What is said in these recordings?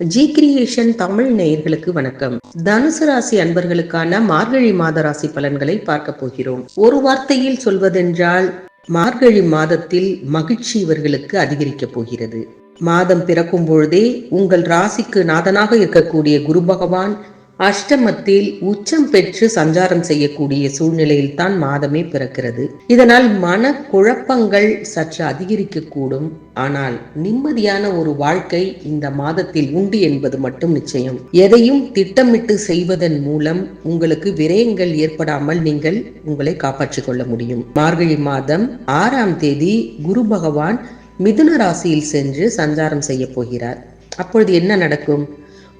G creation Tamil நேயர்களுக்கு வணக்கம். தனுசு ராசி அன்பர்களுக்கான மார்கழி மாத ராசி பலன்களை பார்க்க போகிறோம். ஒரு வார்த்தையில் சொல்வதென்றால் மார்கழி மாதத்தில் மகிழ்ச்சி இவர்களுக்கு அதிகரிக்கப் போகிறது. மாதம் பிறக்கும் பொழுதே உங்கள் ராசிக்கு நாதனாக இருக்கக்கூடிய குரு பகவான் அஷ்டமத்தில் உச்சம் பெற்று சஞ்சாரம் செய்யக்கூடிய சூழ்நிலையில் தான் மாதமே பிறக்கிறது. இதனால் மன குழப்பங்கள் சற்று அதிகரிக்கக்கூடும். ஆனால் நிம்மதியான ஒரு வாழ்க்கை இந்த மாதத்தில் உண்டு என்பது மட்டும் நிச்சயம். எதையும் திட்டமிட்டு செய்வதன் மூலம் உங்களுக்கு விரயங்கள் ஏற்படாமல் நீங்கள் உங்களை காப்பாற்றிக் கொள்ள முடியும். மார்கழி மாதம் ஆறாம் தேதி குரு பகவான் மிதுன ராசியில் சென்று சஞ்சாரம் செய்ய போகிறார். அப்பொழுது என்ன நடக்கும்?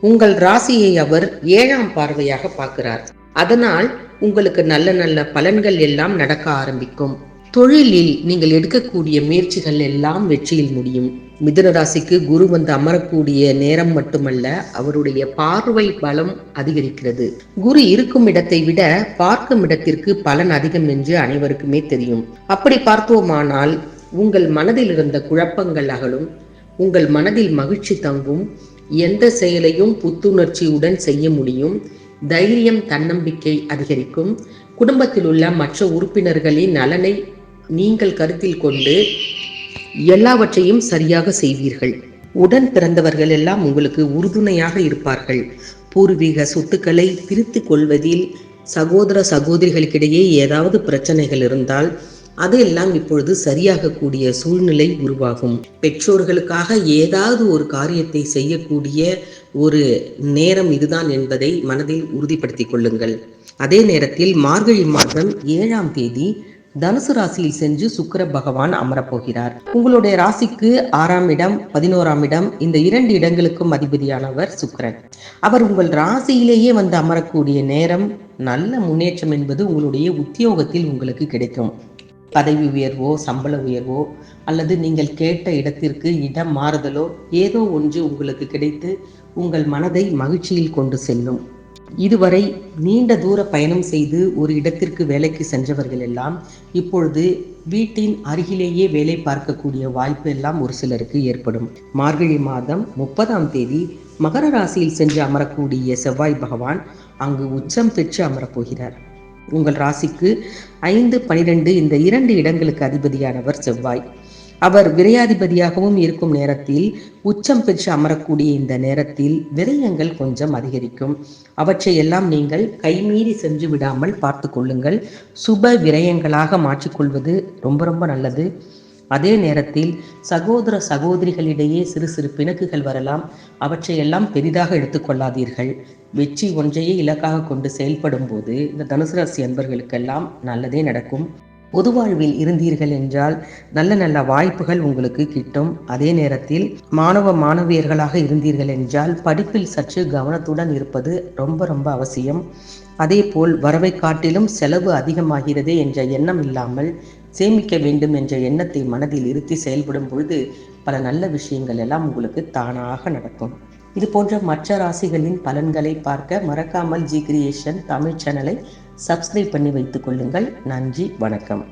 உங்கள் ராசியை அவர் ஏழாம் பார்வையாக பார்க்கிறார். அதனால் உங்களுக்கு நல்ல நல்ல பலன்கள் எல்லாம் நடக்க ஆரம்பிக்கும். தொழிலில் நீங்கள் எடுக்கக்கூடிய முயற்சிகள் எல்லாம் வெற்றியில் முடியும். மிதுன ராசிக்கு குரு வந்து அமரக்கூடிய நேரம் மட்டுமல்ல அவருடைய பார்வை பலம் அதிகரிக்கிறது. குரு இருக்கும் இடத்தை விட பார்க்கும் இடத்திற்கு பலன் அதிகம் என்று அனைவருக்குமே தெரியும். அப்படி பார்த்தோமானால் உங்கள் மனதில் இருந்த குழப்பங்கள் அகலும் உங்கள் மனதில் மகிழ்ச்சி தங்கும் எந்த செயலையும் புத்துணர்ச்சியுடன் செய்ய முடியும். தைரியம் தன்னம்பிக்கை அதிகரிக்கும். குடும்பத்தில் உள்ள மற்ற உறுப்பினர்களின் நலனை நீங்கள் கருத்தில் கொண்டு எல்லாவற்றையும் சரியாக செய்வீர்கள். உடன் பிறந்தவர்கள் எல்லாம் உங்களுக்கு உறுதுணையாக இருப்பார்கள். பூர்வீக சொத்துக்களை பிரித்து கொள்வதில் சகோதர சகோதரிகளுக்கிடையே ஏதாவது பிரச்சனைகள் இருந்தால் அதெல்லாம் இப்பொழுது சரியாகக்கூடிய சூழ்நிலை உருவாகும். பெற்றோர்களுக்காக ஏதாவது ஒரு காரியத்தை செய்யக்கூடிய ஒரு நேரம் இதுதான் என்பதை மனதில் உறுதிப்படுத்திக் கொள்ளுங்கள். அதே நேரத்தில் மார்கழி மாதம் ஏழாம் தேதி தனுசு ராசியில் சென்று சுக்கர பகவான் அமரப்போகிறார். உங்களுடைய ராசிக்கு ஆறாம் இடம் பதினோராம் இடம் இந்த இரண்டு இடங்களுக்கும் அதிபதியானவர் சுக்கரன். அவர் உங்கள் ராசியிலேயே வந்து அமரக்கூடிய நேரம் நல்ல முன்னேற்றம் என்பது உங்களுடைய உத்தியோகத்தில் உங்களுக்கு கிடைக்கும். பதவி உயர்வோ சம்பள உயர்வோ அல்லது நீங்கள் கேட்ட இடத்திற்கு இடம் மாறுதலோ ஏதோ ஒன்று உங்களுக்கு கிடைத்து உங்கள் மனதை மகிழ்ச்சியில் கொண்டு செல்லும். இதுவரை நீண்ட தூர பயணம் செய்து ஒரு இடத்திற்கு வேலைக்கு சென்றவர்கள் எல்லாம் இப்பொழுது வீட்டின் அருகிலேயே வேலை பார்க்கக்கூடிய வாய்ப்பு எல்லாம் ஒரு சிலருக்கு ஏற்படும். மார்கழி மாதம் முப்பதாம் தேதி மகர ராசியில் சென்று அமரக்கூடிய செவ்வாய் பகவான் அங்கு உச்சம் பெற்று அமரப்போகிறார் உங்கள் ராசிக்கு ஐந்து பனிரெண்டு இந்த இரண்டு இடங்களுக்கு அதிபதியானவர் செவ்வாய். அவர் விரையாதிபதியாகவும் இருக்கும் நேரத்தில் உச்சம் பெற்று அமரக்கூடிய இந்த நேரத்தில் விரயங்கள் கொஞ்சம் அதிகரிக்கும். அவற்றை எல்லாம் நீங்கள் கைமீறி சென்று விடாமல் பார்த்து கொள்ளுங்கள். சுப விரயங்களாக மாற்றிக்கொள்வது ரொம்ப ரொம்ப நல்லது. அதே நேரத்தில் சகோதர சகோதரிகளிடையே சிறு சிறு பிணக்குகள் வரலாம். அவற்றையெல்லாம் பெரிதாக எடுத்துக்கொள்ளாதீர்கள். வெற்றி ஒன்றையே இலக்காக கொண்டு செயல்படும் போது இந்த தனுசு ராசி அன்பர்களுக்கெல்லாம் நல்லதே நடக்கும். பொது வாழ்வில் இருந்தீர்கள் என்றால் நல்ல நல்ல வாய்ப்புகள் உங்களுக்கு கிட்டும். அதே நேரத்தில் மாணவ மாணவியர்களாக இருந்தீர்கள் என்றால் படிப்பில் சற்று கவனத்துடன் இருப்பது ரொம்ப ரொம்ப அவசியம். அதே போல் வரவை காட்டிலும் செலவு அதிகமாகிறதே என்ற எண்ணம் இல்லாமல் சேமிக்க வேண்டும் என்ற எண்ணத்தை மனதில் இருத்தி செயல்படும் பொழுது பல நல்ல விஷயங்கள் எல்லாம் உங்களுக்கு தானாக நடக்கும். இது போன்ற மற்ற ராசிகளின் பலன்களை பார்க்க மறக்காமல் ஜி கிரியேஷன் தமிழ் சேனலை சப்ஸ்கிரைப் பண்ணி வைத்துக் கொள்ளுங்கள். நன்றி வணக்கம்.